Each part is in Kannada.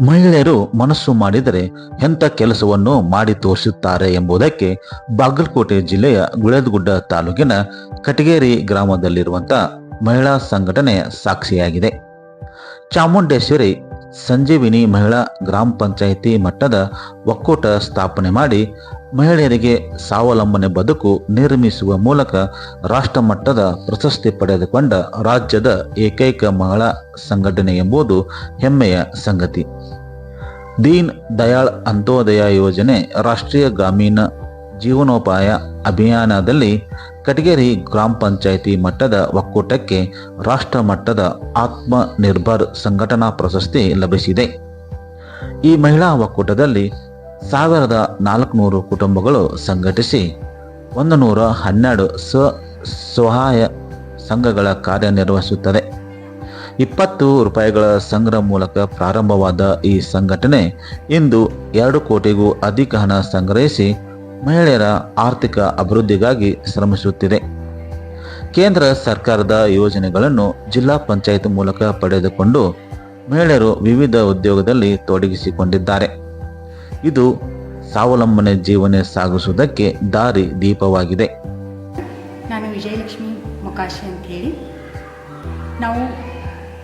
ಮಹಿಳೆಯರು ಮನಸ್ಸು ಮಾಡಿದರೆ ಎಂಥ ಕೆಲಸವನ್ನು ಮಾಡಿ ತೋರಿಸುತ್ತಾರೆ ಎಂಬುದಕ್ಕೆ ಬಾಗಲಕೋಟೆ ಜಿಲ್ಲೆಯ ಗುಳೇದಗುಡ್ಡ ತಾಲೂಕಿನ ಕಟಗೇರಿ ಗ್ರಾಮದಲ್ಲಿರುವಂಥ ಮಹಿಳಾ ಸಂಘಟನೆ ಸಾಕ್ಷಿಯಾಗಿದೆ. ಚಾಮುಂಡೇಶ್ವರಿ ಸಂಜೀವಿನಿ ಮಹಿಳಾ ಗ್ರಾಮ ಪಂಚಾಯಿತಿ ಮಟ್ಟದ ಒಕ್ಕೂಟ ಸ್ಥಾಪನೆ ಮಾಡಿ ಮಹಿಳೆಯರಿಗೆ ಸ್ವಾವಲಂಬನೆ ಬದುಕು ನಿರ್ಮಿಸುವ ಮೂಲಕ ರಾಷ್ಟ್ರ ಮಟ್ಟದ ಪ್ರಶಸ್ತಿ ಪಡೆದುಕೊಂಡ ರಾಜ್ಯದ ಏಕೈಕ ಮಹಿಳಾ ಸಂಘಟನೆ ಎಂಬುದು ಹೆಮ್ಮೆಯ ಸಂಗತಿ. ದೀನ್ ದಯಾಳ್ ಅಂತ್ಯೋದಯ ಯೋಜನೆ ರಾಷ್ಟ್ರೀಯ ಗ್ರಾಮೀಣ ಜೀವನೋಪಾಯ ಅಭಿಯಾನದಲ್ಲಿ ಕಟಗೇರಿ ಗ್ರಾಮ ಪಂಚಾಯಿತಿ ಮಟ್ಟದ ಒಕ್ಕೂಟಕ್ಕೆ ರಾಷ್ಟ್ರ ಮಟ್ಟದ ಆತ್ಮ ನಿರ್ಭರ್ ಸಂಘಟನಾ ಪ್ರಶಸ್ತಿ ಲಭಿಸಿದೆ. ಈ ಮಹಿಳಾ ಒಕ್ಕೂಟದಲ್ಲಿ ಸಾವಿರದ ನಾಲ್ಕುನೂರು ಕುಟುಂಬಗಳು ಸಂಘಟಿಸಿ ಒಂದು ನೂರ ಹನ್ನೆರಡು ಸ್ವ ಸ್ವಸಹಾಯ ಸಂಘಗಳ ಕಾರ್ಯನಿರ್ವಹಿಸುತ್ತದೆ ಇಪ್ಪತ್ತು ರೂಪಾಯಿಗಳ ಸಂಗ್ರಹ ಮೂಲಕ ಪ್ರಾರಂಭವಾದ ಈ ಸಂಘಟನೆ ಇಂದು ಎರಡು ಕೋಟಿಗೂ ಅಧಿಕ ಹಣ ಸಂಗ್ರಹಿಸಿ ಮಹಿಳೆಯರ ಆರ್ಥಿಕ ಅಭಿವೃದ್ಧಿಗಾಗಿ ಶ್ರಮಿಸುತ್ತಿದೆ. ಕೇಂದ್ರ ಸರ್ಕಾರದ ಯೋಜನೆಗಳನ್ನು ಜಿಲ್ಲಾ ಪಂಚಾಯತ್ ಮೂಲಕ ಪಡೆದುಕೊಂಡು ಮಹಿಳೆಯರು ವಿವಿಧ ಉದ್ಯೋಗದಲ್ಲಿ ತೊಡಗಿಸಿಕೊಂಡಿದ್ದಾರೆ. ಇದು ಸ್ವಾವಲಂಬನೆ ಜೀವನ ಸಾಗಿಸುವುದಕ್ಕೆ ದಾರಿ ದೀಪವಾಗಿದೆ. ನಾನು ವಿಜಯಲಕ್ಷ್ಮಿ ಮೊಕಾಶಿ ಹೇಳಿ ನಾವು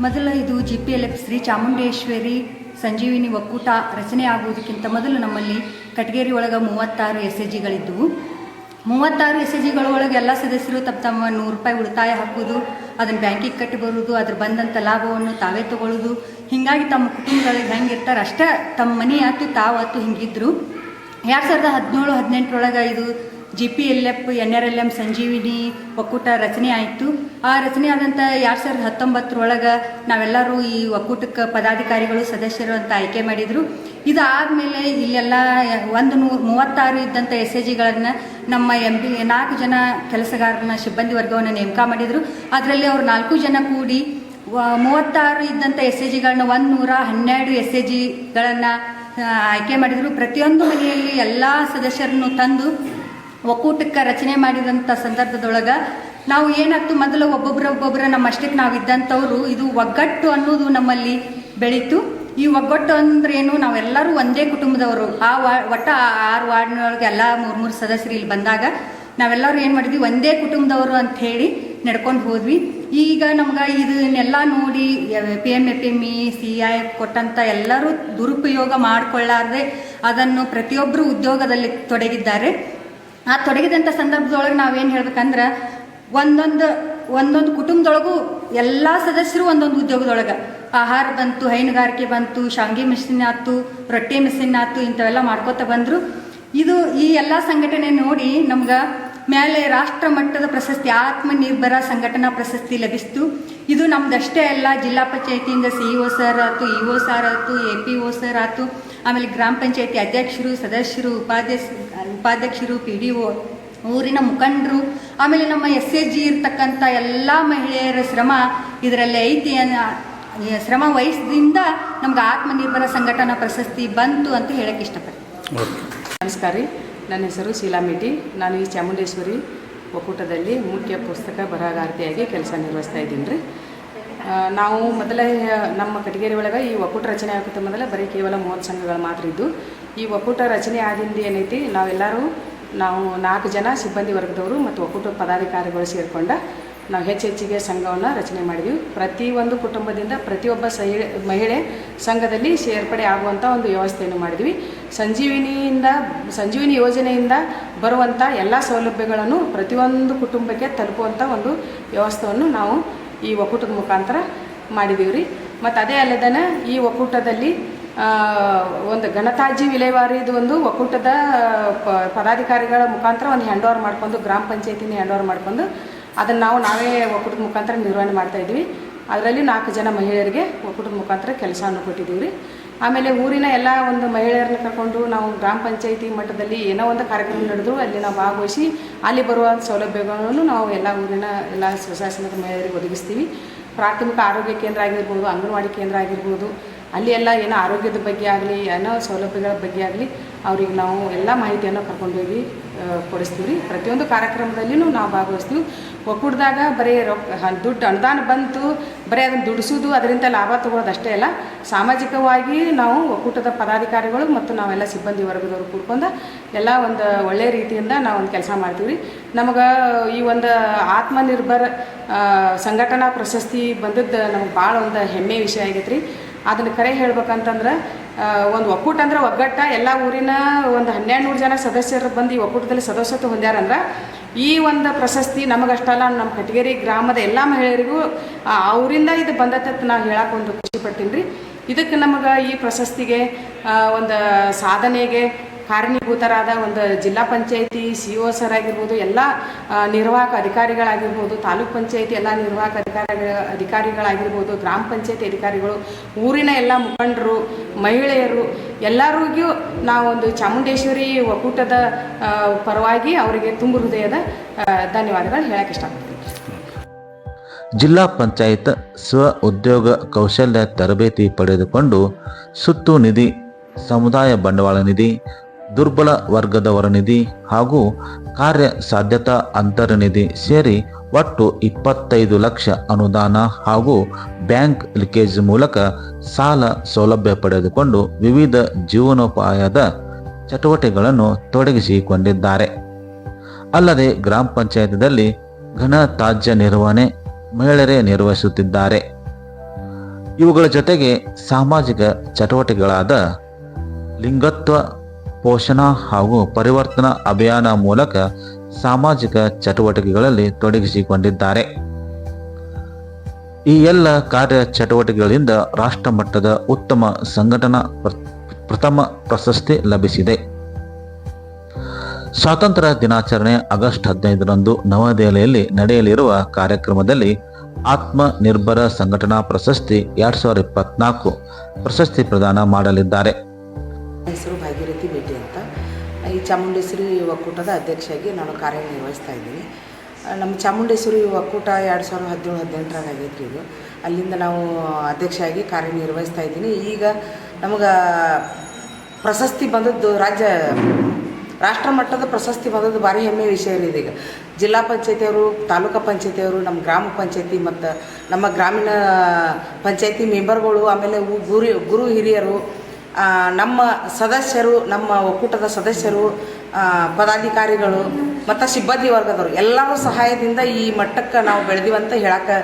ಮೊದಲ ಇದು G P L F Shri Chamundeshwari Sanjeevini ಒಕ್ಕೂಟ ರಚನೆ ಆಗುವುದಕ್ಕಿಂತ ಮೊದಲು ನಮ್ಮಲ್ಲಿ ಕಟಗೇರಿ ಒಳಗೆ ಮೂವತ್ತಾರು ಎಸ್ ಎ ಜಿಗಳಿದ್ದವು ಮೂವತ್ತಾರು ಎಸ್ ಎ ಜಿಗಳ ಒಳಗೆ ಎಲ್ಲ ಸದಸ್ಯರು ತಮ್ಮ ತಮ್ಮ ನೂರು ರೂಪಾಯಿ ಉಳಿತಾಯ ಹಾಕೋದು, ಅದನ್ನು ಬ್ಯಾಂಕಿಗೆ ಕಟ್ಟಿ ಬರೋದು, ಅದ್ರ ಬಂದಂಥ ಲಾಭವನ್ನು ತಾವೇ ತಗೊಳ್ಳೋದು ಹೀಗಾಗಿ ತಮ್ಮ ಕುಟುಂಬಗಳಿಗೆ ಹೆಂಗಿರ್ತಾರೆ ಅಷ್ಟೇ, ತಮ್ಮ ಮನೆ ಆಯ್ತು ತಾವಾತು ಹಿಂಗಿದ್ರು. ಎರಡು ಸಾವಿರದ ಹದಿನೇಳು, ಹದಿನೆಂಟರೊಳಗೆ ಇದು G P L F N R L M Sanjeevini ಒಕ್ಕೂಟ ರಚನೆ ಆಯಿತು. ಆ ರಚನೆ ಆದಂಥ ಎರಡು ಸಾವಿರದ ಹತ್ತೊಂಬತ್ತರೊಳಗೆ ನಾವೆಲ್ಲರೂ ಈ ಒಕ್ಕೂಟಕ್ಕೆ ಪದಾಧಿಕಾರಿಗಳು, ಸದಸ್ಯರು ಅಂತ ಆಯ್ಕೆ ಮಾಡಿದರು. ಇದಾದಮೇಲೆ ಇಲ್ಲೆಲ್ಲ ಒಂದು ನೂರು ಮೂವತ್ತಾರು ಇದ್ದಂಥ ಎಸ್ ಎ ಜಿಗಳನ್ನು ನಮ್ಮ ಎಂ ಪಿ, ನಾಲ್ಕು ಜನ ಕೆಲಸಗಾರನ ಸಿಬ್ಬಂದಿ ವರ್ಗವನ್ನು ನೇಮಕ ಮಾಡಿದರು. ಅದರಲ್ಲಿ ಅವರು ನಾಲ್ಕು ಜನ ಕೂಡಿ ಮೂವತ್ತಾರು ಇದ್ದಂಥ ಎಸ್ ಎ ಜಿಗಳನ್ನ ಒಂದು ನೂರ ಹನ್ನೆರಡು ಎಸ್ ಎ ಜಿಗಳನ್ನು ಆಯ್ಕೆ ಮಾಡಿದರು. ಪ್ರತಿಯೊಂದು ಮನೆಯಲ್ಲಿ ಎಲ್ಲ ಸದಸ್ಯರನ್ನು ತಂದು ಒಕ್ಕೂಟಕ್ಕೆ ರಚನೆ ಮಾಡಿದಂಥ ಸಂದರ್ಭದೊಳಗೆ ನಾವು ಏನಾಯ್ತು ಮೊದಲು ಒಬ್ಬೊಬ್ಬರ ಒಬ್ಬೊಬ್ಬರ ನಮ್ಮ ಅಷ್ಟಕ್ಕೆ ನಾವು ಇದ್ದಂಥವ್ರು ಇದು ಒಗ್ಗಟ್ಟು ಅನ್ನೋದು ನಮ್ಮಲ್ಲಿ ಬೆಳೀತು. ಈ ಒಗ್ಗಟ್ಟು ಏನು? ನಾವೆಲ್ಲರೂ ಒಂದೇ ಕುಟುಂಬದವರು. ಆ ವಾ, ಒಟ್ಟ ಆರು ವಾರ್ಡ್ನೊಳಗೆ ಎಲ್ಲ ಮೂರು ಮೂರು ಸದಸ್ಯರು ಇಲ್ಲಿ ಬಂದಾಗ ನಾವೆಲ್ಲರೂ ಏನು ಮಾಡಿದ್ವಿ? ಒಂದೇ ಕುಟುಂಬದವರು ಅಂತ ಹೇಳಿ ನಡ್ಕೊಂಡು ಹೋದ್ವಿ. ಈಗ ನಮ್ಗೆ ಇದನ್ನೆಲ್ಲ ನೋಡಿ P M F M E C I ಕೊಟ್ಟಂಥ ಎಲ್ಲರೂ ದುರುಪಯೋಗ ಮಾಡಿಕೊಳ್ಳಾರ್ದೆ ಅದನ್ನು ಪ್ರತಿಯೊಬ್ಬರು ಉದ್ಯೋಗದಲ್ಲಿ ತೊಡಗಿದ್ದಾರೆ. ಆ ತೊಡಗಿದಂಥ ಸಂದರ್ಭದೊಳಗೆ ನಾವೇನು ಹೇಳ್ಬೇಕಂದ್ರೆ ಒಂದೊಂದು ಒಂದೊಂದು ಕುಟುಂಬದೊಳಗೂ ಎಲ್ಲ ಸದಸ್ಯರು ಒಂದೊಂದು ಉದ್ಯೋಗದೊಳಗೆ. ಆಹಾರ ಬಂತು ಹೈನುಗಾರಿಕೆ ಬಂತು ಶಾಂಗಿ ಮಿಷಿನ್ ಆಯ್ತು ರೊಟ್ಟಿ ಮಿಷಿನ್ ಆಯ್ತು ಇಂಥವೆಲ್ಲ ಮಾಡ್ಕೋತ ಬಂದರು. ಇದು ಈ ಎಲ್ಲ ಸಂಘಟನೆ ನೋಡಿ ನಮ್ಗೆ ಮೇಲೆ ರಾಷ್ಟ್ರ ಮಟ್ಟದ ಪ್ರಶಸ್ತಿ, ಆತ್ಮನಿರ್ಭರ ಸಂಘಟನಾ ಪ್ರಶಸ್ತಿ ಲಭಿಸ್ತು. ಇದು ನಮ್ದಷ್ಟೇ ಅಲ್ಲ, ಜಿಲ್ಲಾ ಪಂಚಾಯತಿಯಿಂದ ಸಿ ಇ ಒ ಸರ್ ಆಯ್ತು ಇ ಒ ಸರ್ ಆಯ್ತು ಎ ಪಿ ಒ ಸರ್ ಆಯ್ತು ಆಮೇಲೆ ಗ್ರಾಮ ಪಂಚಾಯತಿ ಅಧ್ಯಕ್ಷರು ಸದಸ್ಯರು ಉಪಾಧ್ಯಕ್ಷ ಉಪಾಧ್ಯಕ್ಷರು ಪಿ ಡಿ ಒ ಊರಿನ ಮುಖಂಡರು ಆಮೇಲೆ ನಮ್ಮ ಎಸ್ ಎಸ್ ಜಿ ಇರ್ತಕ್ಕಂಥ ಎಲ್ಲ ಮಹಿಳೆಯರ ಶ್ರಮ ಇದರಲ್ಲಿ ಐತಿ ಶ್ರಮ ವಹಿಸದಿಂದ ನಮ್ಗೆ ಆತ್ಮನಿರ್ಭರ ಸಂಘಟನಾ ಪ್ರಶಸ್ತಿ ಬಂತು ಅಂತ ಹೇಳಕ್ಕೆ ಇಷ್ಟಪಡ್ತೀನಿ. ನಮಸ್ಕಾರ ರೀ. ನನ್ನ ಹೆಸರು ಶೀಲಾ ಮೇಟಿ. ನಾನು ಈ ಚಾಮುಂಡೇಶ್ವರಿ ಒಕ್ಕೂಟದಲ್ಲಿ ಮುಖ್ಯ ಪುಸ್ತಕ ಬರಹಗಾರ್ತಿಯಾಗಿ ಕೆಲಸ ನಿರ್ವಹಿಸ್ತಾ ಇದ್ದೀನಿ ರೀ. ನಾವು ಮೊದಲೇ ನಮ್ಮ ಕಟಗೇರಿ ಒಳಗೆ ಈ ಒಕ್ಕೂಟ ರಚನೆ ಆಗುತ್ತೆ ಮೊದಲ, ಬರೀ ಕೇವಲ ಮೂವತ್ತು ಸಂಘಗಳು ಮಾತ್ರ ಇದ್ದು. ಈ ಒಕ್ಕೂಟ ರಚನೆ ಆದಿಂದ ಏನೈತಿ, ನಾವೆಲ್ಲರೂ, ನಾವು ನಾಲ್ಕು ಜನ ಸಿಬ್ಬಂದಿ ವರ್ಗದವರು ಮತ್ತು ಒಕ್ಕೂಟ ಪದಾಧಿಕಾರಿಗಳು ಸೇರಿಕೊಂಡ ನಾವು ಹೆಚ್ಚೆಚ್ಚಿಗೆ ಸಂಘವನ್ನು ರಚನೆ ಮಾಡಿದ್ವಿ. ಪ್ರತಿಯೊಂದು ಕುಟುಂಬದಿಂದ ಪ್ರತಿಯೊಬ್ಬ ಸಹಿ, ಮಹಿಳೆ ಸಂಘದಲ್ಲಿ ಸೇರ್ಪಡೆ ಆಗುವಂಥ ಒಂದು ವ್ಯವಸ್ಥೆಯನ್ನು ಮಾಡಿದ್ವಿ. ಸಂಜೀವಿನಿಯಿಂದ, ಸಂಜೀವಿನಿ ಯೋಜನೆಯಿಂದ ಬರುವಂಥ ಎಲ್ಲ ಸೌಲಭ್ಯಗಳನ್ನು ಪ್ರತಿಯೊಂದು ಕುಟುಂಬಕ್ಕೆ ತಲುಪುವಂಥ ಒಂದು ವ್ಯವಸ್ಥೆಯನ್ನು ನಾವು ಈ ಒಕ್ಕೂಟದ ಮುಖಾಂತರ ಮಾಡಿದ್ದೀವಿ ರೀ ಮತ್ತು ಅದೇ ಅಲ್ಲದನ ಈ ಒಕ್ಕೂಟದಲ್ಲಿ ಒಂದು ಗಣತಾಜಿ ವಿಲೇವಾರಿದು ಒಂದು ಒಕ್ಕೂಟದ ಪದಾಧಿಕಾರಿಗಳ ಮುಖಾಂತರ ಒಂದು ಹ್ಯಾಂಡ್ ಓವರ್ ಮಾಡ್ಕೊಂಡು, ಗ್ರಾಮ ಪಂಚಾಯತಿನ ಹ್ಯಾಂಡ್ ಓವರ್ ಮಾಡ್ಕೊಂಡು, ಅದನ್ನು ನಾವು ನಾವೇ ಒಕ್ಕೂಟದ ಮುಖಾಂತರ ನಿರ್ವಹಣೆ ಮಾಡ್ತಾ ಇದ್ವಿ ಅದರಲ್ಲಿ ನಾಲ್ಕು ಜನ ಮಹಿಳೆಯರಿಗೆ ಒಕ್ಕೂಟದ ಮುಖಾಂತರ ಕೆಲಸವನ್ನು ಕೊಟ್ಟಿದ್ದೀವಿ ರೀ ಆಮೇಲೆ ಊರಿನ ಎಲ್ಲ ಒಂದು ಮಹಿಳೆಯರನ್ನ ಕರ್ಕೊಂಡು ನಾವು ಗ್ರಾಮ ಪಂಚಾಯಿತಿ ಮಟ್ಟದಲ್ಲಿ ಏನೋ ಒಂದು ಕಾರ್ಯಕ್ರಮ ನಡೆದ್ರು, ಅಲ್ಲಿ ನಾವು ಭಾಗವಹಿಸಿ ಅಲ್ಲಿ ಬರುವ ಸೌಲಭ್ಯಗಳನ್ನು ನಾವು ಎಲ್ಲ ಊರಿನ ಎಲ್ಲ ಸ್ವಶಾಸನದ ಮಹಿಳೆಯರಿಗೆ ಒದಗಿಸ್ತೀವಿ. ಪ್ರಾಥಮಿಕ ಆರೋಗ್ಯ ಕೇಂದ್ರ ಆಗಿರ್ಬೋದು, ಅಂಗನವಾಡಿ ಕೇಂದ್ರ ಆಗಿರ್ಬೋದು, ಅಲ್ಲಿ ಎಲ್ಲ ಏನೋ ಆರೋಗ್ಯದ ಬಗ್ಗೆ ಆಗಲಿ, ಏನೋ ಸೌಲಭ್ಯಗಳ ಬಗ್ಗೆ ಆಗಲಿ, ಅವ್ರಿಗೆ ನಾವು ಎಲ್ಲ ಮಾಹಿತಿಯನ್ನು ಕರ್ಕೊಂಡೋಗಿ ಕೊಡಿಸ್ತೀವಿ ರೀ ಪ್ರತಿಯೊಂದು ಕಾರ್ಯಕ್ರಮದಲ್ಲಿಯೂ ನಾವು ಭಾಗವಹಿಸ್ತೀವಿ. ಒಕ್ಕೂಟದಾಗ ಬರೀ ರೊಕ್ಕ ದುಡ್ಡು ಅನುದಾನ ಬಂತು, ಬರೀ ಅದನ್ನು ದುಡಿಸೋದು, ಅದರಿಂದ ಲಾಭ ತಗೊಳ್ಳೋದು ಅಷ್ಟೇ ಅಲ್ಲ. ಸಾಮಾಜಿಕವಾಗಿ ನಾವು ಒಕ್ಕೂಟದ ಪದಾಧಿಕಾರಿಗಳು ಮತ್ತು ನಾವೆಲ್ಲ ಸಿಬ್ಬಂದಿ ವರ್ಗದವರು ಕೂಡ್ಕೊಂಡು ಎಲ್ಲ ಒಂದು ಒಳ್ಳೆಯ ರೀತಿಯಿಂದ ನಾವು ಒಂದು ಕೆಲಸ ಮಾಡ್ತೀವಿ ರೀ ನಮಗೆ ಈ ಒಂದು ಆತ್ಮನಿರ್ಭರ ಸಂಘಟನಾ ಪ್ರಶಸ್ತಿ ಬಂದದ್ದು ನಮಗೆ ಭಾಳ ಒಂದು ಹೆಮ್ಮೆ ವಿಷಯ ಆಗೈತೆ ರೀ ಅದನ್ನು ಕರೆ ಹೇಳ್ಬೇಕಂತಂದ್ರೆ ಒಂದು ಒಕ್ಕೂಟ ಅಂದ್ರೆ ಒಗ್ಗಟ್ಟ, ಎಲ್ಲ ಊರಿನ ಒಂದು ಹನ್ನೆರಡು ನೂರು ಜನ ಸದಸ್ಯರು ಬಂದು ಈ ಒಕ್ಕೂಟದಲ್ಲಿ ಸದಸ್ಯತ್ವ ಹೊಂದ್ಯಾರಂದ್ರೆ ಈ ಒಂದು ಪ್ರಶಸ್ತಿ ನಮಗಷ್ಟಲ್ಲ ನಮ್ಮ ಕಟಗೇರಿ ಗ್ರಾಮದ ಎಲ್ಲ ಮಹಿಳೆಯರಿಗೂ ಅವರಿಂದ ಇದು ಬಂದತ್ತ ನಾವು ಹೇಳಕ್ಕೆ ಒಂದು ಖುಷಿ ಪಡ್ತೀನಿ ರೀ ಇದಕ್ಕೆ ನಮಗೆ ಈ ಪ್ರಶಸ್ತಿಗೆ ಒಂದು ಸಾಧನೆಗೆ ಕಾರಣೀಭೂತರಾದ ಒಂದು ಜಿಲ್ಲಾ ಪಂಚಾಯಿತಿ ಸಿ ಒ ಸರ್ ಆಗಿರ್ಬೋದು, ಎಲ್ಲ ನಿರ್ವಾಹಕ ಅಧಿಕಾರಿಗಳಾಗಿರ್ಬೋದು, ತಾಲೂಕ್ ಪಂಚಾಯಿತಿ ಎಲ್ಲ ನಿರ್ವಾಹಕ ಅಧಿಕಾರಿಗಳ, ಅಧಿಕಾರಿಗಳಾಗಿರ್ಬೋದು, ಗ್ರಾಮ ಪಂಚಾಯತಿ ಅಧಿಕಾರಿಗಳು, ಊರಿನ ಎಲ್ಲ ಮುಖಂಡರು, ಮಹಿಳೆಯರು, ಎಲ್ಲರಿಗೂ ನಾವೊಂದು ಚಾಮುಂಡೇಶ್ವರಿ ಒಕ್ಕೂಟದ ಪರವಾಗಿ ಅವರಿಗೆ ತುಂಬು ಹೃದಯದ ಧನ್ಯವಾದಗಳು ಹೇಳಕ್ಕೆ ಇಷ್ಟಪಡ್ತೀನಿ. ಜಿಲ್ಲಾ ಪಂಚಾಯತ್ ಸ್ವ ಉದ್ಯೋಗ ಕೌಶಲ್ಯ ತರಬೇತಿ ಪಡೆದುಕೊಂಡು ಸುತ್ತು ನಿಧಿ, ಸಮುದಾಯ ಬಂಡವಾಳ ನಿಧಿ ದುರ್ಬಲ ವರ್ಗದವರ ನಿಧಿ ಹಾಗೂ ಕಾರ್ಯ ಸಾಧ್ಯತಾ ಅಂತರ ನಿಧಿ ಸೇರಿ ಒಟ್ಟು ಇಪ್ಪತ್ತೈದು ಲಕ್ಷ ಅನುದಾನ ಹಾಗೂ ಬ್ಯಾಂಕ್ ಲಿಕೇಜ್ ಮೂಲಕ ಸಾಲ ಸೌಲಭ್ಯ ಪಡೆದುಕೊಂಡು ವಿವಿಧ ಜೀವನೋಪಾಯದ ಚಟುವಟಿಕೆಗಳನ್ನು ತೊಡಗಿಸಿಕೊಂಡಿದ್ದಾರೆ. ಅಲ್ಲದೆ ಗ್ರಾಮ ಪಂಚಾಯತ್ನಲ್ಲಿ ಘನ ತ್ಯಾಜ್ಯ ನಿರ್ವಹಣೆ ಮಹಿಳೆಯರೇ ನಿರ್ವಹಿಸುತ್ತಿದ್ದಾರೆ. ಇವುಗಳ ಜೊತೆಗೆ ಸಾಮಾಜಿಕ ಚಟುವಟಿಕೆಗಳಾದ ಲಿಂಗತ್ವ ಪೋಷಣಾ ಹಾಗೂ ಪರಿವರ್ತನಾ ಅಭಿಯಾನ ಮೂಲಕ ಸಾಮಾಜಿಕ ಚಟುವಟಿಕೆಗಳಲ್ಲಿ ತೊಡಗಿಸಿಕೊಂಡಿದ್ದಾರೆ. ಈ ಎಲ್ಲ ಕಾರ್ಯ ಚಟುವಟಿಕೆಗಳಿಂದ ರಾಷ್ಟ್ರ ಮಟ್ಟದ ಉತ್ತಮ ಸಂಘಟನಾ ಪ್ರ- ಪ್ರಥಮ ಪ್ರಶಸ್ತಿ ಲಭಿಸಿದೆ. ಸ್ವಾತಂತ್ರ್ಯ ದಿನಾಚರಣೆ ಆಗಸ್ಟ್ ಹದಿನೈದರಂದು ನವದೆಹಲಿಯಲ್ಲಿ ನಡೆಯಲಿರುವ ಕಾರ್ಯಕ್ರಮದಲ್ಲಿ ಆತ್ಮ ನಿರ್ಭರ ಸಂಘಟನಾ ಪ್ರಶಸ್ತಿ ಎರಡ್ ಸಾವಿರದ ಇಪ್ಪತ್ನಾಲ್ಕು ಪ್ರಶಸ್ತಿ ಪ್ರದಾನ ಮಾಡಲಿದ್ದಾರೆ. ಚಾಮುಂಡೇಶ್ವರಿ ಒಕ್ಕೂಟದ ಅಧ್ಯಕ್ಷೆಯಾಗಿ ನಾನು ಕಾರ್ಯನಿರ್ವಹಿಸ್ತಾ ಇದ್ದೀನಿ. ನಮ್ಮ ಚಾಮುಂಡೇಶ್ವರಿ ಒಕ್ಕೂಟ ಎರಡು ಸಾವಿರದ ಹದಿನೇಳು, ಹದಿನೆಂಟರಾಗ ಆಗೈತ್ರಿ ಇದು. ಅಲ್ಲಿಂದ ನಾವು ಅಧ್ಯಕ್ಷೆಯಾಗಿ ಕಾರ್ಯನಿರ್ವಹಿಸ್ತಾ ಇದ್ದೀನಿ. ಈಗ ನಮಗೆ ಪ್ರಶಸ್ತಿ ಬಂದದ್ದು ರಾಜ್ಯ, ರಾಷ್ಟ್ರ ಮಟ್ಟದ ಪ್ರಶಸ್ತಿ ಬಂದದ್ದು ಭಾರಿ ಹೆಮ್ಮೆ ವಿಷಯ ರೀ ಈಗ. ಜಿಲ್ಲಾ ಪಂಚಾಯತಿಯವರು ತಾಲೂಕು ಪಂಚಾಯತಿಯವರು ನಮ್ಮ ಗ್ರಾಮ ಪಂಚಾಯತಿ ಮತ್ತು ನಮ್ಮ ಗ್ರಾಮೀಣ ಪಂಚಾಯತಿ ಮೆಂಬರ್ಗಳು, ಆಮೇಲೆ ಗುರು ಗುರು ಹಿರಿಯರು ನಮ್ಮ ಸದಸ್ಯರು ನಮ್ಮ ಒಕ್ಕೂಟದ ಸದಸ್ಯರು ಪದಾಧಿಕಾರಿಗಳು ಮತ್ತು ಸಿಬ್ಬಂದಿ ವರ್ಗದವರು ಎಲ್ಲರೂ ಸಹಾಯದಿಂದ ಈ ಮಟ್ಟಕ್ಕೆ ನಾವು ಬೆಳೆದಿವಂತ ಹೇಳಕ್ಕೆ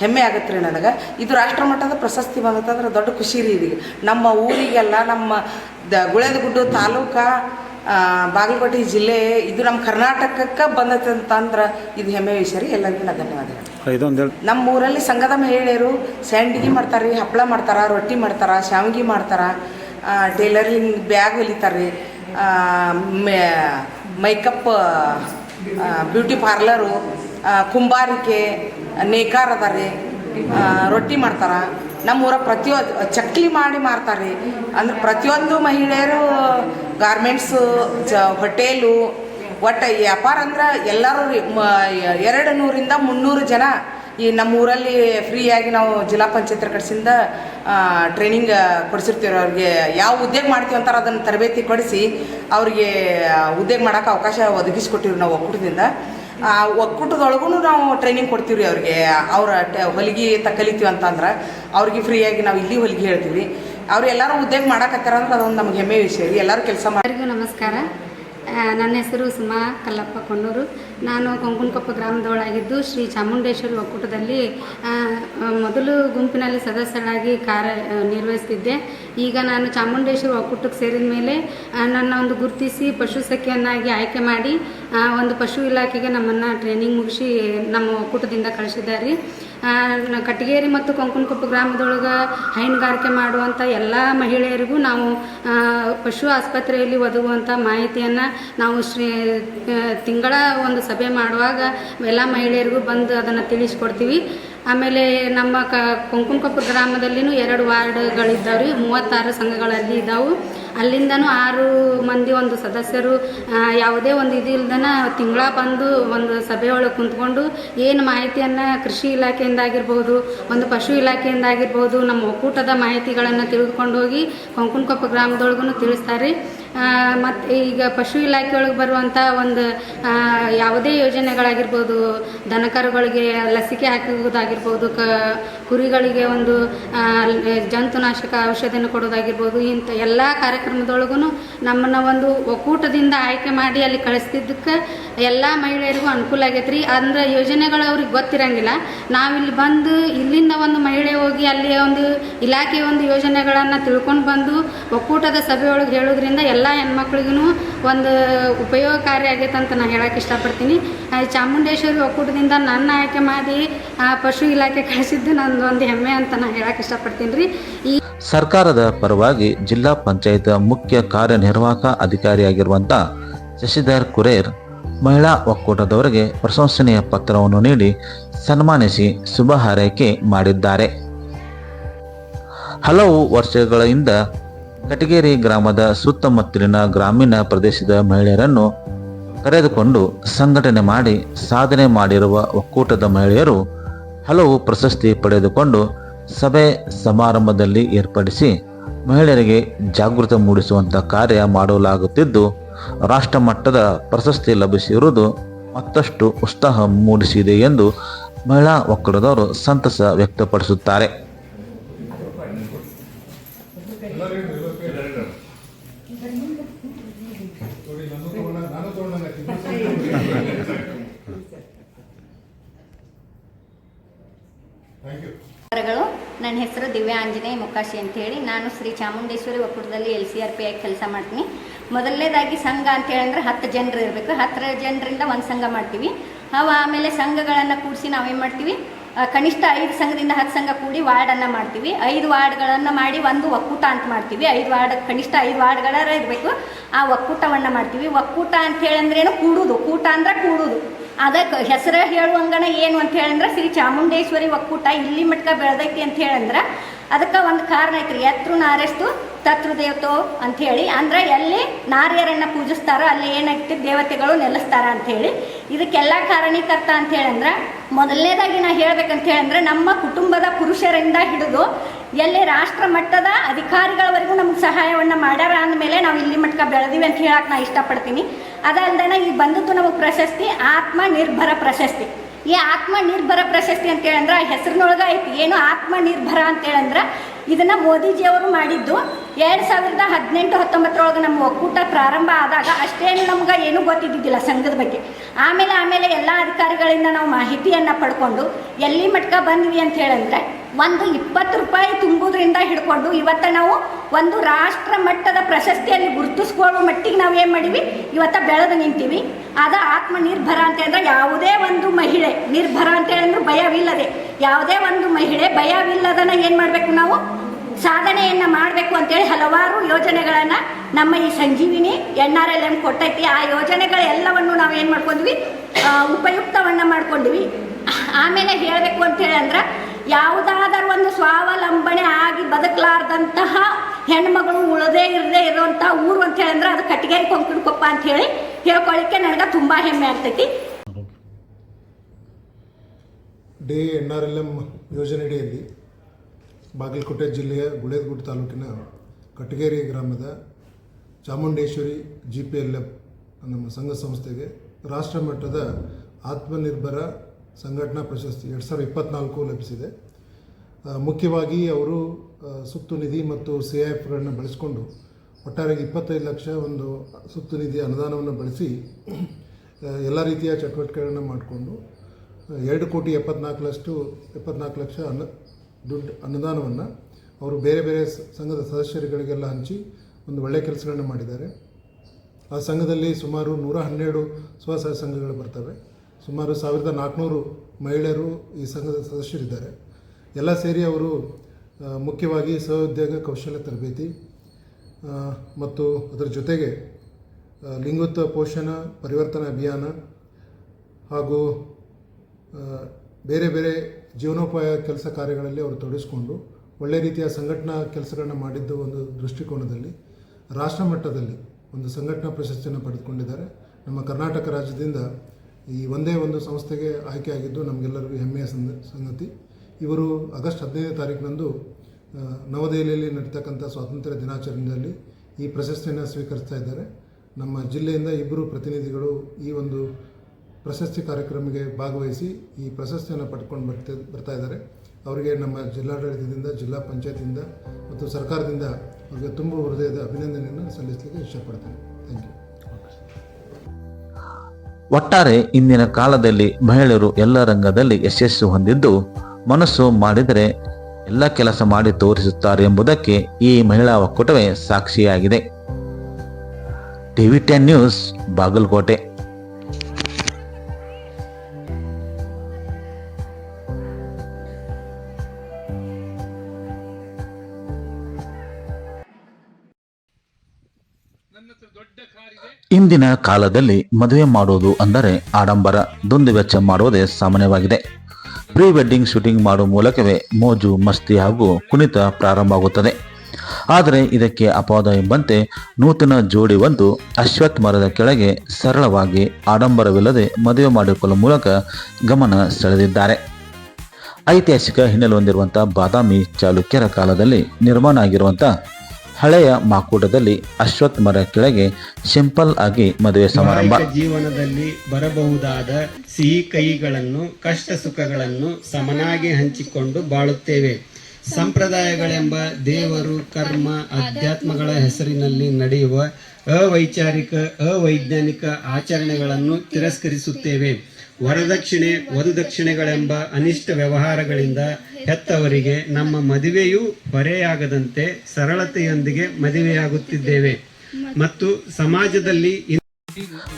ಹೆಮ್ಮೆ ಆಗುತ್ತೆ ರೀ ನನಗೆ. ಇದು ರಾಷ್ಟ್ರ ಮಟ್ಟದ ಪ್ರಶಸ್ತಿ ಬಂದತ್ತಂದ್ರೆ ದೊಡ್ಡ ಖುಷಿ ರೀ ಇದೀಗ. ನಮ್ಮ ಊರಿಗೆಲ್ಲ ನಮ್ಮ ದ ಗುಳೇದಗುಡ್ಡು ತಾಲೂಕು ಬಾಗಲಕೋಟೆ ಜಿಲ್ಲೆ ಇದು ನಮ್ಮ ಕರ್ನಾಟಕಕ್ಕೆ ಬಂದತ್ತೆ ಅಂತಂದ್ರೆ ಇದು ಹೆಮ್ಮೆ ವಿಷಯ ರೀ. ಎಲ್ಲರಿಗೂ ನಾ ಧನ್ಯವಾದಗಳು. ನಮ್ಮ ಊರಲ್ಲಿ ಸಂಘದ ಮಹಿಳೆಯರು ಸ್ಯಾಂಡಿಗೆ ಮಾಡ್ತಾರೆ ರೀ ಹಪ್ಪಳ ಮಾಡ್ತಾರೆ ರೊಟ್ಟಿ ಮಾಡ್ತಾರೆ ಶಾವಿಗೆ ಮಾಡ್ತಾರೆ. ಟೇಲರಿಂಗ್ ಬ್ಯಾಗ್ ಹೊಲಿತಾರೆ ರೀ ಮೇಕಪ್ ಬ್ಯೂಟಿ ಪಾರ್ಲರು ಕುಂಬಾರಿಕೆ, ನೇಕಾರ್ ಅದ ರೀ ರೊಟ್ಟಿ ಮಾಡ್ತಾರೆ. ನಮ್ಮೂರ ಪ್ರತಿಯೊಂದು, ಚಕ್ಲಿ ಮಾಡಿ ಮಾರ್ತಾರೆ ಅಂದ್ರೆ ಪ್ರತಿಯೊಂದು ಮಹಿಳೆಯರು ಗಾರ್ಮೆಂಟ್ಸು, ಜ, ಹೋಟೇಲು, ಒಟ್ಟು ವ್ಯಾಪಾರ ಅಂದ್ರೆ ಎಲ್ಲರೂ ಮ- ಎರಡು ನೂರಿಂದ ಮುನ್ನೂರು ಜನ ಈ ನಮ್ಮ ಊರಲ್ಲಿ ಫ್ರೀಯಾಗಿ ನಾವು ಜಿಲ್ಲಾ ಪಂಚಾಯತ್ ಕಡೆಸಿಂದ ಟ್ರೈನಿಂಗ್ ಕೊಡಿಸಿರ್ತೀವಿ ಅವ್ರಿಗೆ. ಯಾವ ಉದ್ಯೋಗ ಮಾಡ್ತೀವಿ ಅಂತಾರೆ ಅದನ್ನು ತರಬೇತಿ ಕೊಡಿಸಿ ಅವ್ರಿಗೆ ಉದ್ಯೋಗ ಮಾಡೋಕೆ ಅವಕಾಶ ಒದಗಿಸ್ಕೊಟ್ಟಿವಿ ನಾವು ಒಕ್ಕೂಟದಿಂದ. ಆ ಒಕ್ಕೂಟದೊಳಗೂ ನಾವು ಟ್ರೈನಿಂಗ್ ಕೊಡ್ತೀವಿ ರೀ ಅವ್ರಿಗೆ. ಅವ್ರ ಹೊಲಿಗೆ ತ ಕಲಿತೀವಿ ಅಂತಂದ್ರೆ ಅವ್ರಿಗೆ ಫ್ರೀಯಾಗಿ ನಾವು ಇಲ್ಲಿ ಹೊಲಿಗೆ ಹೇಳ್ತೀವಿ ಅವ್ರು ಎಲ್ಲರೂ ಉದ್ಯೋಗ ಮಾಡಕತ್ತಾರ ಅಂದ್ರೆ ಅದೊಂದು ನಮ್ಗೆ ಹೆಮ್ಮೆ ವಿಷಯ ರೀ. ಎಲ್ಲರೂ ಕೆಲಸ ಮಾಡಿ ನಮಸ್ಕಾರ. ನನ್ನ ಹೆಸರು ಸುಮಾ ಕಲ್ಲಪ್ಪ ಕೊಣ್ಣೂರು. ನಾನು ಕೊಂಕುಣಕೊಪ್ಪ ಗ್ರಾಮದವಳಾಗಿದ್ದು ಶ್ರೀ ಚಾಮುಂಡೇಶ್ವರಿ ಒಕ್ಕೂಟದಲ್ಲಿ ಮೊದಲು ಗುಂಪಿನಲ್ಲಿ ಸದಸ್ಯರಾಗಿ ಕಾರ್ಯ ನಿರ್ವಹಿಸ್ತಿದ್ದೆ. ಈಗ ನಾನು ಚಾಮುಂಡೇಶ್ವರಿ ಒಕ್ಕೂಟಕ್ಕೆ ಸೇರಿದ ಮೇಲೆ ನನ್ನ ಒಂದು ಗುರುತಿಸಿ ಪಶು ಸಖಿಯನ್ನಾಗಿ ಆಯ್ಕೆ ಮಾಡಿ ಒಂದು ಪಶು ಇಲಾಖೆಗೆ ನಮ್ಮನ್ನು ಟ್ರೈನಿಂಗ್ ಮುಗಿಸಿ ನಮ್ಮ ಒಕ್ಕೂಟದಿಂದ ಕಳಿಸಿದ್ದಾರೆ. ಕಟಗೇರಿ ಮತ್ತು ಕೊಂಕಣಕೊಪ್ಪ ಗ್ರಾಮದೊಳಗೆ ಹೈನುಗಾರಿಕೆ ಮಾಡುವಂಥ ಎಲ್ಲ ಮಹಿಳೆಯರಿಗೂ ನಾವು ಪಶು ಆಸ್ಪತ್ರೆಯಲ್ಲಿ ಒದಗುವಂಥ ಮಾಹಿತಿಯನ್ನು ನಾವು ಶ್ರೀ ತಿಂಗಳ ಒಂದು ಸಭೆ ಮಾಡುವಾಗ ಎಲ್ಲ ಮಹಿಳೆಯರಿಗೂ ಬಂದು ಅದನ್ನು ತಿಳಿಸ್ಕೊಡ್ತೀವಿ. ಆಮೇಲೆ ನಮ್ಮ ಕ ಕುಂಕುಮಕೊಪ್ಪ ಗ್ರಾಮದಲ್ಲಿನೂ ಎರಡು ವಾರ್ಡ್ಗಳಿದ್ದಾವೆ ರೀ ಮೂವತ್ತಾರು ಸಂಘಗಳಲ್ಲಿ ಇದ್ದಾವೆ ಅಲ್ಲಿಂದನೂ ಆರು ಮಂದಿ ಒಂದು ಸದಸ್ಯರು ಯಾವುದೇ ಒಂದು ಇದಿಲ್ದನ ತಿಂಗಳ ಬಂದು ಒಂದು ಸಭೆಯೊಳಗೆ ಕುಂತ್ಕೊಂಡು ಏನು ಮಾಹಿತಿಯನ್ನು ಕೃಷಿ ಇಲಾಖೆಯಿಂದಾಗಿರ್ಬೋದು ಒಂದು ಪಶು ಇಲಾಖೆಯಿಂದ ಆಗಿರ್ಬೋದು, ನಮ್ಮ ಒಕ್ಕೂಟದ ಮಾಹಿತಿಗಳನ್ನು ತಿಳಿದುಕೊಂಡು ಹೋಗಿ ಕೊಂಕಣಕೊಪ್ಪ ಗ್ರಾಮದೊಳಗೂ ತಿಳಿಸ್ತಾರೆ. ಮತ್ತು ಈಗ ಪಶು ಇಲಾಖೆ ಒಳಗೆ ಬರುವಂಥ ಒಂದು ಯಾವುದೇ ಯೋಜನೆಗಳಾಗಿರ್ಬೋದು ದನಕರುಗಳಿಗೆ ಲಸಿಕೆ ಹಾಕುವುದಾಗಿರ್ಬೋದು, ಕ, ಕುರಿಗಳಿಗೆ ಒಂದು ಜಂತುನಾಶಕ ಔಷಧಿಯನ್ನು ಕೊಡೋದಾಗಿರ್ಬೋದು ಇಂಥ ಎಲ್ಲ ಕಾರ್ಯಕ್ರಮದೊಳಗೂ ನಮ್ಮನ್ನು ಒಂದು ಒಕ್ಕೂಟದಿಂದ ಆಯ್ಕೆ ಮಾಡಿ ಅಲ್ಲಿ ಕಳಿಸ್ತಿದ್ದಕ್ಕೆ ಎಲ್ಲ ಮಹಿಳೆಯರಿಗೂ ಅನುಕೂಲ ಆಗೈತೆ ರೀ ಅಂದ್ರೆ ಯೋಜನೆಗಳು ಅವ್ರಿಗೆ ಗೊತ್ತಿರಂಗಿಲ್ಲ. ನಾವಿಲ್ಲಿ ಬಂದು ಇಲ್ಲಿಂದ ಒಂದು ಮಹಿಳೆ ಹೋಗಿ ಅಲ್ಲಿಯ ಒಂದು ಇಲಾಖೆಯ ಒಂದು ಯೋಜನೆಗಳನ್ನು ತಿಳ್ಕೊಂಡು ಬಂದು ಒಕ್ಕೂಟದ ಸಭೆಯೊಳಗೆ ಹೇಳೋದ್ರಿಂದ ಎಲ್ಲ ಹೆಣ್ಮಕ್ಳಿಗೂ ಒಂದು ಉಪಯೋಗಕಾರಿ ಆಗೈತೆ ಅಂತ ನಾನು ಹೇಳಕ್ಕೆ ಇಷ್ಟಪಡ್ತೀನಿ. ಚಾಮುಂಡೇಶ್ವರಿ ಒಕ್ಕೂಟದಿಂದ ನನ್ನ ಆಯ್ಕೆ ಮಾಡಿ ಪಶು ಇಲಾಖೆ ಕಳಿಸಿದ್ದು ನಂದು ಒಂದು ಹೆಮ್ಮೆ ಅಂತ ನಾನು ಹೇಳಕ್ಕೆ ಇಷ್ಟಪಡ್ತೀನಿ ರೀ. ಈ ಸರ್ಕಾರದ ಪರವಾಗಿ ಜಿಲ್ಲಾ ಪಂಚಾಯತ್ ಮುಖ್ಯ ಕಾರ್ಯನಿರ್ವಾಹಕ ಅಧಿಕಾರಿಯಾಗಿರುವಂತಹ ಶಶಿಧರ್ ಕುರೇರ್ ಮಹಿಳಾ ಒಕ್ಕೂಟದವರಿಗೆ ಪ್ರಶಂಸನೀಯ ಪತ್ರವನ್ನು ನೀಡಿ ಸನ್ಮಾನಿಸಿ ಶುಭ ಹಾರೈಕೆ ಮಾಡಿದ್ದಾರೆ. ಹಲವು ವರ್ಷಗಳಿಂದ ಕಟಗೇರಿ ಗ್ರಾಮದ ಸುತ್ತಮುತ್ತಲಿನ ಗ್ರಾಮೀಣ ಪ್ರದೇಶದ ಮಹಿಳೆಯರನ್ನು ಕರೆದುಕೊಂಡು ಸಂಘಟನೆ ಮಾಡಿ ಸಾಧನೆ ಮಾಡಿರುವ ಒಕ್ಕೂಟದ ಮಹಿಳೆಯರು ಹಲವು ಪ್ರಶಸ್ತಿ ಪಡೆದುಕೊಂಡು ಸಭೆ ಸಮಾರಂಭದಲ್ಲಿ ಏರ್ಪಡಿಸಿ ಮಹಿಳೆಯರಿಗೆ ಜಾಗೃತ ಮೂಡಿಸುವಂಥ ಕಾರ್ಯ ಮಾಡಲಾಗುತ್ತಿದ್ದು, ರಾಷ್ಟ್ರ ಮಟ್ಟದ ಪ್ರಶಸ್ತಿ ಲಭಿಸಿರುವುದು ಮತ್ತಷ್ಟು ಉತ್ಸಾಹ ಮೂಡಿಸಿದೆ ಎಂದು ಮಹಿಳಾ ಒಕ್ಕೂಟದವರು ಸಂತಸ ವ್ಯಕ್ತಪಡಿಸುತ್ತಾರೆ. ನಮಸ್ಕಾರಗಳು. ನನ್ನ ಹೆಸರು ದಿವ್ಯಾ ಆಂಜನೇಯ ಮುಕಾಶಿ ಅಂತ ಹೇಳಿ ನಾನು ಶ್ರೀ ಚಾಮುಂಡೇಶ್ವರಿ ಒಕ್ಕೂಟದಲ್ಲಿ ಎಲ್ ಸಿ ಆರ್ ಪಿ ಆಗಿ ಕೆಲಸ ಮಾಡ್ತೀನಿ. ಮೊದಲನೇದಾಗಿ ಸಂಘ ಅಂತ ಹೇಳಂದ್ರೆ ಹತ್ತು ಜನರು ಇರಬೇಕು ಹತ್ತು ಜನರಿಂದ ಒಂದು ಸಂಘ ಮಾಡ್ತೀವಿ. ಅವ ಆಮೇಲೆ ಸಂಘಗಳನ್ನು ಕೂಡಿಸಿ ನಾವೇನು ಮಾಡ್ತೀವಿ? ಕನಿಷ್ಠ ಐದು ಸಂಘದಿಂದ ಹತ್ತು ಸಂಘ ಕೂಡಿ ವಾರ್ಡನ್ನು ಮಾಡ್ತೀವಿ. ಐದು ವಾರ್ಡ್ಗಳನ್ನು ಮಾಡಿ ಒಂದು ಒಕ್ಕೂಟ ಅಂತ ಮಾಡ್ತೀವಿ. ಐದು ವಾರ್ಡ್, ಕನಿಷ್ಠ ಐದು ವಾರ್ಡ್ಗಳರ ಇರಬೇಕು. ಆ ಒಕ್ಕೂಟವನ್ನು ಮಾಡ್ತೀವಿ. ಒಕ್ಕೂಟ ಅಂತ ಹೇಳಂದ್ರೇನು ಕೂಡುದು. ಕೂಟ ಅಂದ್ರೆ ಕೂಡುದು. ಅದಕ್ಕೆ ಹೆಸರು ಹೇಳುವಂಗಣ ಏನು ಅಂತ ಹೇಳಂದ್ರೆ ಶ್ರೀ ಚಾಮುಂಡೇಶ್ವರಿ ಒಕ್ಕೂಟ. ಇಲ್ಲಿ ಮಟ್ಕ ಬೆಳೆದೈತಿ ಅಂತ ಹೇಳಂದ್ರೆ ಅದಕ್ಕೆ ಒಂದು ಕಾರಣ ಐತ್ರಿ. ಎತ್ರು ನಾರೆಸ್ತು ತತ್ರು ದೇವತೋ ಅಂತ ಹೇಳಿ ಅಂದ್ರೆ ಎಲ್ಲಿ ನಾರ್ಯರನ್ನ ಪೂಜಿಸ್ತಾರೋ ಅಲ್ಲಿ ಏನಾಗ್ತಿ ದೇವತೆಗಳು ನೆಲೆಸ್ತಾರ ಅಂತ ಹೇಳಿ ಇದಕ್ಕೆಲ್ಲ ಕಾರಣೀಕರ್ತ ಅಂತ ಅಂದ್ರೆ ಮೊದಲನೇದಾಗಿ ನಾ ಹೇಳ್ಬೇಕಂತ ಹೇಳಂದ್ರೆ ನಮ್ಮ ಕುಟುಂಬದ ಪುರುಷರಿಂದ ಹಿಡಿದು ಎಲ್ಲಿ ರಾಷ್ಟ್ರ ಮಟ್ಟದ ಅಧಿಕಾರಿಗಳವರೆಗೂ ನಮ್ಗೆ ಸಹಾಯವನ್ನು ಮಾಡ್ಯಾರ ಅಂದಮೇಲೆ ನಾವು ಇಲ್ಲಿ ಮಟ್ಕ ಬೆಳೆದಿವಿ ಅಂತ ಹೇಳಕ್ಕೆ ನಾ ಇಷ್ಟಪಡ್ತೀನಿ. ಅದಲ್ಲದೆ ಈ ಬಂದದ್ದು ನಮಗೆ ಪ್ರಶಸ್ತಿ ಆತ್ಮ ನಿರ್ಭರ ಪ್ರಶಸ್ತಿ. ಈ ಆತ್ಮ ನಿರ್ಭರ ಪ್ರಶಸ್ತಿ ಅಂತ ಹೇಳಂದ್ರೆ ಆ ಹೆಸರಿನೊಳಗೆ ಐತಿ. ಏನು ಆತ್ಮ ನಿರ್ಭರ ಅಂತ ಹೇಳಂದ್ರೆ ಇದನ್ನ ಮೋದಿಜಿಯವರು ಮಾಡಿದ್ದು ಎರಡು ಸಾವಿರದ ಹದಿನೆಂಟು, ಹತ್ತೊಂಬತ್ತರೊಳಗೆ ನಮ್ಮ ಒಕ್ಕೂಟ ಪ್ರಾರಂಭ ಆದಾಗ ಅಷ್ಟೇನು ನಮ್ಗೆ ಏನೂ ಗೊತ್ತಿದ್ದಿದ್ದಿಲ್ಲ ಸಂಘದ ಬಗ್ಗೆ. ಆಮೇಲೆ ಆಮೇಲೆ ಎಲ್ಲ ಅಧಿಕಾರಿಗಳಿಂದ ನಾವು ಮಾಹಿತಿಯನ್ನು ಪಡ್ಕೊಂಡು ಎಲ್ಲಿ ಮಟ್ಕ ಬಂದ್ವಿ ಅಂತ ಹೇಳಂದ್ರೆ ಒಂದು ಇಪ್ಪತ್ತು ರೂಪಾಯಿ ತುಂಬೋದ್ರಿಂದ ಹಿಡ್ಕೊಂಡು ಇವತ್ತು ನಾವು ಒಂದು ರಾಷ್ಟ್ರ ಮಟ್ಟದ ಪ್ರಶಸ್ತಿಯಲ್ಲಿ ಗುರುತಿಸ್ಕೊಳ್ಳೋ ಮಟ್ಟಿಗೆ ನಾವು ಏನು ಮಾಡೀವಿ? ಇವತ್ತು ಬೆಳೆದು ನಿಂತೀವಿ. ಅದ ಆತ್ಮ ನಿರ್ಭರ ಅಂತ ಹೇಳಿದ್ರೆ ಯಾವುದೇ ಒಂದು ಮಹಿಳೆ, ನಿರ್ಭರ ಅಂತ ಹೇಳಿದ್ರೆ ಭಯವಿಲ್ಲದೆ, ಯಾವುದೇ ಒಂದು ಮಹಿಳೆ ಭಯವಿಲ್ಲದನ್ನ ಏನು ಮಾಡಬೇಕು ನಾವು? ಸಾಧನೆಯನ್ನು ಮಾಡಬೇಕು ಅಂತೇಳಿ ಹಲವಾರು ಯೋಜನೆಗಳನ್ನು ನಮ್ಮ ಈ Sanjeevini N R L M ಕೊಟ್ಟೈತಿ. ಆ ಯೋಜನೆಗಳೆಲ್ಲವನ್ನು ನಾವು ಏನು ಮಾಡ್ಕೊಂಡ್ವಿ? ಉಪಯುಕ್ತವನ್ನು ಮಾಡ್ಕೊಂಡ್ವಿ. ಆಮೇಲೆ ಹೇಳಬೇಕು ಅಂತೇಳಿ ಅಂದ್ರೆ ಯಾವುದಾದರೂ ಒಂದು ಸ್ವಾವಲಂಬನೆ ಆಗಿ ಬದುಕಲಾರ್ದಂತಹ ಹೆಣ್ಮಗಳು ಉಳದೇ ಇರದೇ ಇರೋಂಥ ಊರು ಅಂತ ಹೇಳಂದ್ರೆ ಅದು ಕಟ್ಟಿಗೆ ಕೊಂಕಿಡ್ಕೊಪ್ಪ ಕೊಪ್ಪ ಅಂತ ಹೇಳಿ ಹೇಳ್ಕೊಳ್ಳಿಕ್ಕೆ ನನಗೆ ತುಂಬ ಹೆಮ್ಮೆ ಆಗ್ತೈತಿ. DAY N R L M ಯೋಜನೆಯಡಿಯಲ್ಲಿ ಬಾಗಲಕೋಟೆ ಜಿಲ್ಲೆಯ ಗುಳೇದಗುಡ್ಡ ತಾಲೂಕಿನ ಕಟ್ಟಗೇರಿ ಗ್ರಾಮದ Chamundeshwari G P L F ನಮ್ಮ ಸಂಘ ಸಂಸ್ಥೆಗೆ ರಾಷ್ಟ್ರ ಮಟ್ಟದ ಆತ್ಮನಿರ್ಭರ ಸಂಘಟನಾ ಪ್ರಶಸ್ತಿ ಎರಡು ಸಾವಿರದ ಇಪ್ಪತ್ತ್ನಾಲ್ಕು ಲಭಿಸಿದೆ. ಮುಖ್ಯವಾಗಿ ಅವರು ಸುತ್ತು ನಿಧಿ ಮತ್ತು ಸಿ ಐ ಎಫ್ಗಳನ್ನು ಬಳಸಿಕೊಂಡು ಒಟ್ಟಾರೆ ಇಪ್ಪತ್ತೈದು ಲಕ್ಷ ಒಂದು ಸುತ್ತು ನಿಧಿ ಅನುದಾನವನ್ನು ಬಳಸಿ ಎಲ್ಲ ರೀತಿಯ ಚಟುವಟಿಕೆಗಳನ್ನು ಮಾಡಿಕೊಂಡು ಎರಡು ಕೋಟಿ ಎಪ್ಪತ್ನಾಲ್ಕು ಲಕ್ಷ ಎಪ್ಪತ್ನಾಲ್ಕು ಲಕ್ಷ ಅನ್ನ ದುಡ್ಡು ಅನುದಾನವನ್ನು ಅವರು ಬೇರೆ ಬೇರೆ ಸಂಘದ ಸದಸ್ಯರುಗಳಿಗೆಲ್ಲ ಹಂಚಿ ಒಂದು ಒಳ್ಳೆಯ ಕೆಲಸಗಳನ್ನು ಮಾಡಿದ್ದಾರೆ. ಆ ಸಂಘದಲ್ಲಿ ಸುಮಾರು ನೂರ ಹನ್ನೆರಡು ಸ್ವಸಹಾಯ ಸಂಘಗಳು ಬರ್ತವೆ. ಸುಮಾರು ಸಾವಿರದ ನಾಲ್ಕುನೂರು ಮಹಿಳೆಯರು ಈ ಸಂಘದ ಸದಸ್ಯರಿದ್ದಾರೆ. ಎಲ್ಲ ಸೇರಿ ಅವರು ಮುಖ್ಯವಾಗಿ ಸ್ವಉದ್ಯೋಗ ಕೌಶಲ್ಯ ತರಬೇತಿ ಮತ್ತು ಅದರ ಜೊತೆಗೆ ಲಿಂಗತ್ವ ಪೋಷಣ, ಪರಿವರ್ತನಾ ಅಭಿಯಾನ ಹಾಗೂ ಬೇರೆ ಬೇರೆ ಜೀವನೋಪಾಯ ಕೆಲಸ ಕಾರ್ಯಗಳಲ್ಲಿ ಅವರು ತೊಡಗಿಸ್ಕೊಂಡು ಒಳ್ಳೆ ರೀತಿಯ ಸಂಘಟನಾ ಕೆಲಸಗಳನ್ನು ಮಾಡಿದ್ದ ಒಂದು ದೃಷ್ಟಿಕೋನದಲ್ಲಿ ರಾಷ್ಟ್ರ ಮಟ್ಟದಲ್ಲಿ ಒಂದು ಸಂಘಟನಾ ಪ್ರಶಸ್ತಿಯನ್ನು ಪಡೆದುಕೊಂಡಿದ್ದಾರೆ. ನಮ್ಮ ಕರ್ನಾಟಕ ರಾಜ್ಯದಿಂದ ಈ ಒಂದೇ ಒಂದು ಸಂಸ್ಥೆಗೆ ಆಯ್ಕೆಯಾಗಿದ್ದು ನಮಗೆಲ್ಲರಿಗೂ ಹೆಮ್ಮೆಯ ಸಂಗತಿ. ಇವರು ಆಗಸ್ಟ್ ಹದಿನೈದನೇ ತಾರೀಕಿನಂದು ನವದೆಹಲಿಯಲ್ಲಿ ನಡೀತಕ್ಕಂಥ ಸ್ವಾತಂತ್ರ್ಯ ದಿನಾಚರಣೆಯಲ್ಲಿ ಈ ಪ್ರಶಸ್ತಿಯನ್ನು ಸ್ವೀಕರಿಸ್ತಾ ಇದ್ದಾರೆ. ನಮ್ಮ ಜಿಲ್ಲೆಯಿಂದ ಇಬ್ಬರು ಪ್ರತಿನಿಧಿಗಳು ಈ ಒಂದು ಪ್ರಶಸ್ತಿ ಕಾರ್ಯಕ್ರಮಕ್ಕೆ ಭಾಗವಹಿಸಿ ಈ ಪ್ರಶಸ್ತಿಯನ್ನು ಪಡ್ಕೊಂಡು ಬರ್ತಾ ಬರ್ತಾ ಇದ್ದಾರೆ. ಅವರಿಗೆ ನಮ್ಮ ಜಿಲ್ಲಾಡಳಿತದಿಂದ, ಜಿಲ್ಲಾ ಪಂಚಾಯತಿಂದ ಮತ್ತು ಸರ್ಕಾರದಿಂದ ಅವರಿಗೆ ತುಂಬ ಹೃದಯದ ಅಭಿನಂದನೆಯನ್ನು ಸಲ್ಲಿಸಲಿಕ್ಕೆ ಇಷ್ಟಪಡ್ತೇನೆ. Thank you. ಒಟ್ಟಾರೆ ಇಂದಿನ ಕಾಲದಲ್ಲಿ ಮಹಿಳೆಯರು ಎಲ್ಲ ರಂಗದಲ್ಲಿ ಯಶಸ್ಸು ಹೊಂದಿದ್ದು, ಮನಸ್ಸು ಮಾಡಿದರೆ ಎಲ್ಲ ಕೆಲಸ ಮಾಡಿ ತೋರಿಸುತ್ತಾರೆ ಎಂಬುದಕ್ಕೆ ಈ ಮಹಿಳಾ ಒಕ್ಕೂಟವೇ ಸಾಕ್ಷಿಯಾಗಿದೆ. TV ten news, Bagalkote. ಇಂದಿನ ಕಾಲದಲ್ಲಿ ಮದುವೆ ಮಾಡುವುದು ಅಂದರೆ ಆಡಂಬರ, ದುಂದು ವೆಚ್ಚ ಮಾಡುವುದೇ ಸಾಮಾನ್ಯವಾಗಿದೆ. ಪ್ರೀ ವೆಡ್ಡಿಂಗ್ ಶೂಟಿಂಗ್ ಮಾಡುವ ಮೂಲಕವೇ ಮೋಜು, ಮಸ್ತಿ ಹಾಗೂ ಕುಣಿತ ಪ್ರಾರಂಭವಾಗುತ್ತದೆ ಆದರೆ ಇದಕ್ಕೆ ಅಪವಾದ ಎಂಬಂತೆ ನೂತನ ಜೋಡಿ ಒಂದು ಅಶ್ವತ್ ಮರದ ಕೆಳಗೆ ಸರಳವಾಗಿ ಆಡಂಬರವಿಲ್ಲದೆ ಮದುವೆ ಮಾಡಿಕೊಳ್ಳುವ ಮೂಲಕ ಗಮನ ಸೆಳೆದಿದ್ದಾರೆ. ಐತಿಹಾಸಿಕ ಹಿನ್ನೆಲೆ ಹೊಂದಿರುವಂಥ ಬಾದಾಮಿ ಚಾಲುಕ್ಯರ ಕಾಲದಲ್ಲಿ ನಿರ್ಮಾಣ ಆಗಿರುವಂತಹ ಹಳೆಯ ಮಾಕೂಟದಲ್ಲಿ ಅಶ್ವತ್ ಮರ ಕೆಳಗೆ ಸಿಂಪಲ್ ಆಗಿ ಮದುವೆ ಸಮಾರಂಭ. ಜೀವನದಲ್ಲಿ ಬರಬಹುದಾದ ಸಿಹಿ ಕೈಗಳನ್ನು, ಕಷ್ಟ ಸುಖಗಳನ್ನು ಸಮನಾಗಿ ಹಂಚಿಕೊಂಡು ಬಾಳುತ್ತೇವೆ. ಸಂಪ್ರದಾಯಗಳೆಂಬ ದೇವರು, ಕರ್ಮ, ಅಧ್ಯಾತ್ಮಗಳ ಹೆಸರಿನಲ್ಲಿ ನಡೆಯುವ ಅವೈಚಾರಿಕ, ಅವೈಜ್ಞಾನಿಕ ಆಚರಣೆಗಳನ್ನು ತಿರಸ್ಕರಿಸುತ್ತೇವೆ. ವರದಕ್ಷಿಣೆ, ವಧುದಕ್ಷಿಣೆಗಳೆಂಬ ಅನಿಷ್ಟ ವ್ಯವಹಾರಗಳಿಂದ ಹೆತ್ತವರಿಗೆ ನಮ್ಮ ಮದುವೆಯೂ ಹೊರೆಯಾಗದಂತೆ ಸರಳತೆಯೊಂದಿಗೆ ಮದುವೆಯಾಗುತ್ತಿದ್ದೇವೆ. ಮತ್ತು ಸಮಾಜದಲ್ಲಿ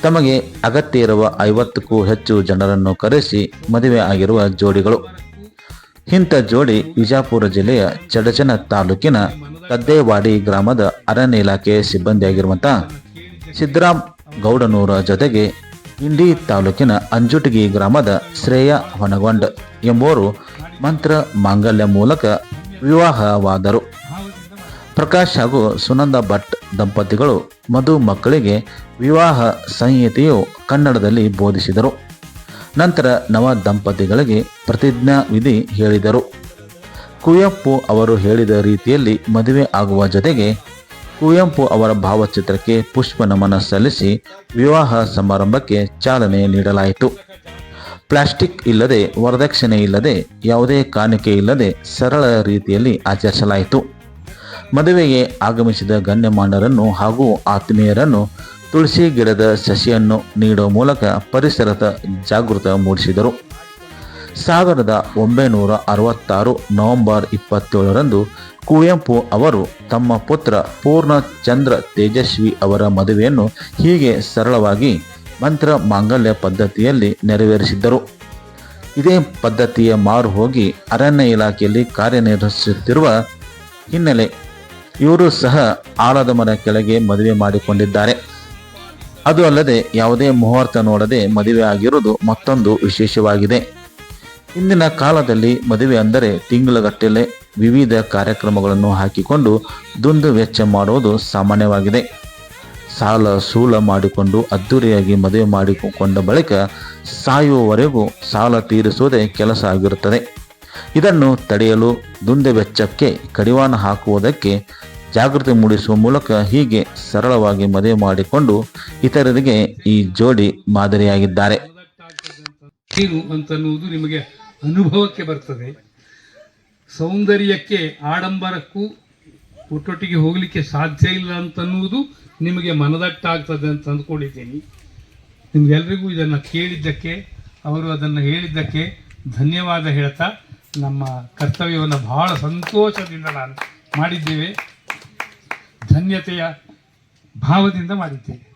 ತಮಗೆ ಅಗತ್ಯ ಇರುವ ಐವತ್ತಕ್ಕೂ ಹೆಚ್ಚು ಜನರನ್ನು ಕರೆಸಿ ಮದುವೆ ಆಗಿರುವ ಜೋಡಿಗಳು. ಇಂಥ ಜೋಡಿ ವಿಜಾಪುರ ಜಿಲ್ಲೆಯ ಚಡಚನ ತಾಲೂಕಿನ ಕದ್ದೇವಾಡಿ ಗ್ರಾಮದ ಅರಣ್ಯ ಇಲಾಖೆ ಸಿಬ್ಬಂದಿಯಾಗಿರುವಂತಹ ಸಿದ್ದರಾಮ್ ಗೌಡನೂರ ಜೊತೆಗೆ ಇಂಡಿ ತಾಲೂಕಿನ ಅಂಜುಟಗಿ ಗ್ರಾಮದ ಶ್ರೇಯ ಹೊನಗೊಂಡ್ ಎಂಬುವರು ಮಂತ್ರ ಮಾಂಗಲ್ಯ ಮೂಲಕ ವಿವಾಹವಾದರು. ಪ್ರಕಾಶ್ ಹಾಗೂ ಸುನಂದ ಭಟ್ ದಂಪತಿಗಳು ಮಧು ಮಕ್ಕಳಿಗೆ ವಿವಾಹ ಸಂಹಿತೆಯು ಕನ್ನಡದಲ್ಲಿ ಬೋಧಿಸಿದರು. ನಂತರ ನವ ದಂಪತಿಗಳಿಗೆ ಪ್ರತಿಜ್ಞಾ ವಿಧಿ ಹೇಳಿದರು. ಕುವೆಂಪು ಅವರು ಹೇಳಿದ ರೀತಿಯಲ್ಲಿ ಮದುವೆ ಆಗುವ ಜೊತೆಗೆ ಕುವೆಂಪು ಅವರ ಭಾವಚಿತ್ರಕ್ಕೆ ಪುಷ್ಪ ನಮನ ಸಲ್ಲಿಸಿ ವಿವಾಹ ಸಮಾರಂಭಕ್ಕೆ ಚಾಲನೆ ನೀಡಲಾಯಿತು. ಪ್ಲಾಸ್ಟಿಕ್ ಇಲ್ಲದೆ, ವರದಕ್ಷಿಣೆ ಇಲ್ಲದೆ, ಯಾವುದೇ ಕಾಣಿಕೆ ಇಲ್ಲದೆ ಸರಳ ರೀತಿಯಲ್ಲಿ ಆಚರಿಸಲಾಯಿತು. ಮದುವೆಗೆ ಆಗಮಿಸಿದ ಗಣ್ಯಮಾನ್ಯರನ್ನು ಹಾಗೂ ಆತ್ಮೀಯರನ್ನು ತುಳಸಿ ಗಿಡದ ಸಸಿಯನ್ನು ನೀಡುವ ಮೂಲಕ ಪರಿಸರದ ಜಾಗೃತ ಮೂಡಿಸಿದರು. ಸಾವಿರದ ಒಂಬೈನೂರ ಅರವತ್ತಾರು ನವೆಂಬರ್ ಇಪ್ಪತ್ತೇಳರಂದು ಕುವೆಂಪು ಅವರು ತಮ್ಮ ಪುತ್ರ ಪೂರ್ಣಚಂದ್ರ ತೇಜಸ್ವಿ ಅವರ ಮದುವೆಯನ್ನು ಹೀಗೆ ಸರಳವಾಗಿ ಮಂತ್ರ ಮಾಂಗಲ್ಯ ಪದ್ಧತಿಯಲ್ಲಿ ನೆರವೇರಿಸಿದ್ದರು. ಇದೇ ಪದ್ಧತಿಯ ಮಾರು ಹೋಗಿ ಅರಣ್ಯ ಇಲಾಖೆಯಲ್ಲಿ ಕಾರ್ಯನಿರ್ವಹಿಸುತ್ತಿರುವ ಹಿನ್ನೆಲೆ ಇವರು ಸಹ ಆಲದ ಮರ ಕೆಳಗೆ ಮದುವೆ ಮಾಡಿಕೊಂಡಿದ್ದಾರೆ. ಅದು ಅಲ್ಲದೆ ಯಾವುದೇ ಮುಹೂರ್ತ ನೋಡದೆ ಮದುವೆ ಆಗಿರುವುದು ಮತ್ತೊಂದು ವಿಶೇಷವಾಗಿದೆ. ಇಂದಿನ ಕಾಲದಲ್ಲಿ ಮದುವೆ ಅಂದರೆ ತಿಂಗಳಗಟ್ಟಲೆ ವಿವಿಧ ಕಾರ್ಯಕ್ರಮಗಳನ್ನು ಹಾಕಿಕೊಂಡು ದುಂದು ವೆಚ್ಚ ಮಾಡುವುದು ಸಾಮಾನ್ಯವಾಗಿದೆ. ಸಾಲ ಸೂಲ ಮಾಡಿಕೊಂಡು ಅದ್ದೂರಿಯಾಗಿ ಮದುವೆ ಮಾಡಿಕೊಂಡ ಬಳಿಕ ಸಾಯುವವರೆಗೂ ಸಾಲ ತೀರಿಸುವುದೇ ಕೆಲಸ ಆಗಿರುತ್ತದೆ. ಇದನ್ನು ತಡೆಯಲು ದುಂದೆ ವೆಚ್ಚಕ್ಕೆ ಕಡಿವಾಣ ಹಾಕುವುದಕ್ಕೆ ಜಾಗೃತಿ ಮೂಡಿಸುವ ಮೂಲಕ ಹೀಗೆ ಸರಳವಾಗಿ ಮದುವೆ ಮಾಡಿಕೊಂಡು ಇತರರಿಗೆ ಈ ಜೋಡಿ ಮಾದರಿಯಾಗಿದ್ದಾರೆ. ಅಂತನ್ನುವುದು ನಿಮಗೆ ಅನುಭವಕ್ಕೆ ಬರ್ತದೆ. ಸೌಂದರ್ಯಕ್ಕೆ, ಆಡಂಬರಕ್ಕೂ ಒಟ್ಟೊಟ್ಟಿಗೆ ಹೋಗಲಿಕ್ಕೆ ಸಾಧ್ಯ ಇಲ್ಲ ಅಂತನ್ನುವುದು ನಿಮಗೆ ಮನದಟ್ಟಾಗ್ತದೆ ಅಂತ ಅಂದ್ಕೊಂಡಿದ್ದೀನಿ. ನಿಮಗೆಲ್ರಿಗೂ ಇದನ್ನು ಕೇಳಿದ್ದಕ್ಕೆ, ಅವರು ಅದನ್ನು ಹೇಳಿದ್ದಕ್ಕೆ ಧನ್ಯವಾದ ಹೇಳ್ತಾ ನಮ್ಮ ಕರ್ತವ್ಯವನ್ನು ಬಹಳ ಸಂತೋಷದಿಂದ ನಾನು ಮಾಡಿದ್ದೇವೆ. ಧನ್ಯತೆಯ ಭಾವದಿಂದ ಮಾಡಿದ್ದೇವೆ.